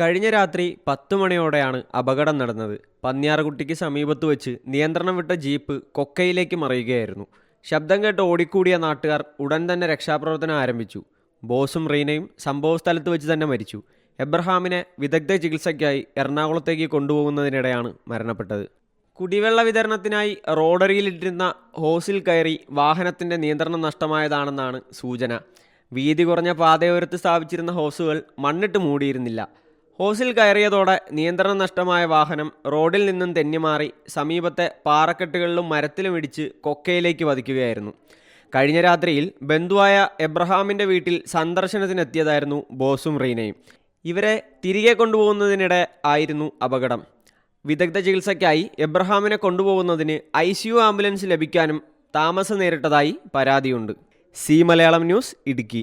കഴിഞ്ഞ രാത്രി പത്ത് മണിയോടെയാണ് അപകടം നടന്നത്. പന്നിയാർകുട്ടിക്ക് സമീപത്ത് വെച്ച് നിയന്ത്രണം വിട്ട ജീപ്പ് കൊക്കയിലേക്ക് മറിയുകയായിരുന്നു. ശബ്ദം കേട്ട് ഓടിക്കൂടിയ നാട്ടുകാർ ഉടൻ തന്നെ രക്ഷാപ്രവർത്തനം ആരംഭിച്ചു. ബോസും റീനയും സംഭവസ്ഥലത്ത് വെച്ച് തന്നെ മരിച്ചു. എബ്രഹാമിനെ വിദഗ്ധ ചികിത്സയ്ക്കായി എറണാകുളത്തേക്ക് കൊണ്ടുപോകുന്നതിനിടെയാണ് മരണപ്പെട്ടത്. കുടിവെള്ള വിതരണത്തിനായി റോഡരിയിലിട്ടിരുന്ന ഹോസിൽ കയറി വാഹനത്തിന്റെ നിയന്ത്രണം നഷ്ടമായതാണെന്നാണ് സൂചന. വീതി കുറഞ്ഞ പാതയോരത്ത് സ്ഥാപിച്ചിരുന്ന ഹോസുകൾ മണ്ണിട്ട് മൂടിയിരുന്നില്ല. ഹോസിൽ കയറിയതോടെ നിയന്ത്രണം നഷ്ടമായ വാഹനം റോഡിൽ നിന്നും തെന്നിമാറി സമീപത്തെ പാറക്കെട്ടുകളിലും മരത്തിലും ഇടിച്ച് കൊക്കയിലേക്ക് വധിക്കുകയായിരുന്നു കഴിഞ്ഞ രാത്രിയിൽ ബന്ധുവായ എബ്രഹാമിന്റെ വീട്ടിൽ സന്ദർശനത്തിനെത്തിയതായിരുന്നു ബോസും റീനയും. ഇവരെ തിരികെ കൊണ്ടുപോകുന്നതിനിടെ ആയിരുന്നു അപകടം. വിദഗ്ധ ചികിത്സയ്ക്കായി എബ്രഹാമിനെ കൊണ്ടുപോകുന്നതിന് ഐ സി യു ആംബുലൻസ് ലഭിക്കാനും താമസം നേരിട്ടതായി പരാതിയുണ്ട്. C Malayalam news Idukki.